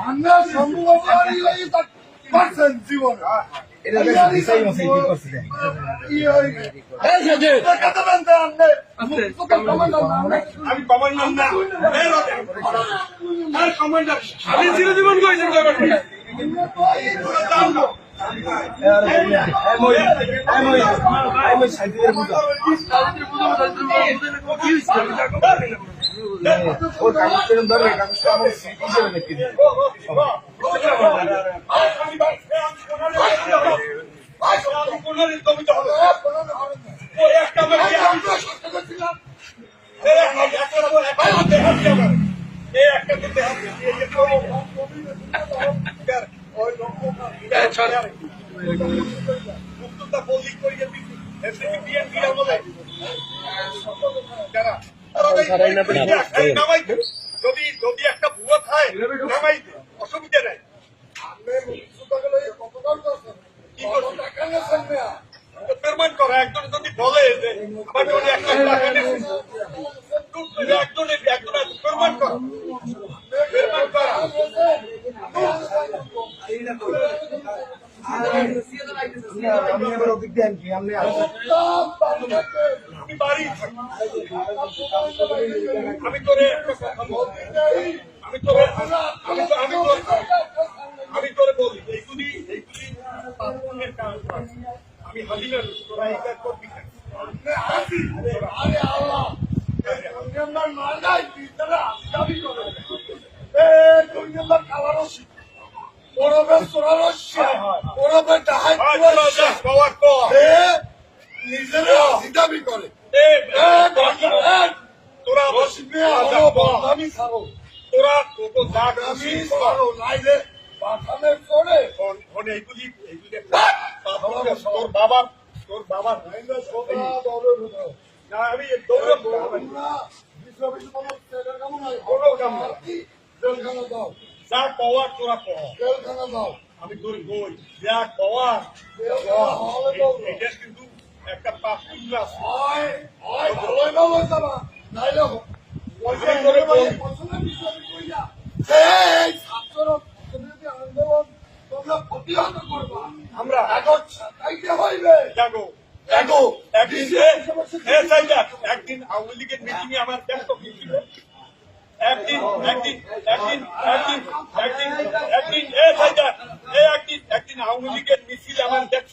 আমরা সম্ভব পারছেন জীবনে ইয়ে হয়ে গেছে। দেখাতে পারেন তো আপনি? মুক্ত কমান্ডার না, আপনি? আমি কমান্ডার না আর কমান্ডার আমি চিরজীবন কইছি ব্যাপারটা আমরা সত্য করছিলাম। যদি যদি একটা ভুয়া খায় নামাই দে, অসুবিধা নাই আপনি মুক্ত গেলে কতবার করছেন? কত টাকা নিয়েছেন মিয়া? পেমেন্ট করা একজন যদি বলে যে আমার জন্য এক লাখ টাকা নিয়েছে একজনে একজনে পেমেন্ট করা পেমেন্ট করা আমি বাড়ি থাকি। আমি তোরে একটা কথা বলছি। আমি তোরে আমি তো আমি তোর আমি তোরে বলি এইগুলি এইগুলি পাসপোর্টের কাজ আমি হাজিরা তোরা এই কাজ করবি। আরে আল্লাহ! আপনি দাবি। এ। ওরবে ডাহাই। তোরা বাবার। নিজেরা হিদাবি করে। তোরা মিয়া, ছাড়ো। তোরা তোকে কর। ছাড়ো, নাইলে চড়ে। এইগুলি এইগুলি তোর তোর। না আমি দৌড়ে হয়? কোনো কাম না। জেলখানা দাও। যা কওয়ার তোরা আমি বই। যা এটা কিন্তু একটা আমরা। জাগো দেখো একদিন আওয়ামী লীগের মিটিং এ আমার ব্যস্ত ছিল? একদিন একদিন একদিন একদিন একদিন একদিন এ একদিন একদিন আওয়ামী লীগের মিছিল আমার দেখছ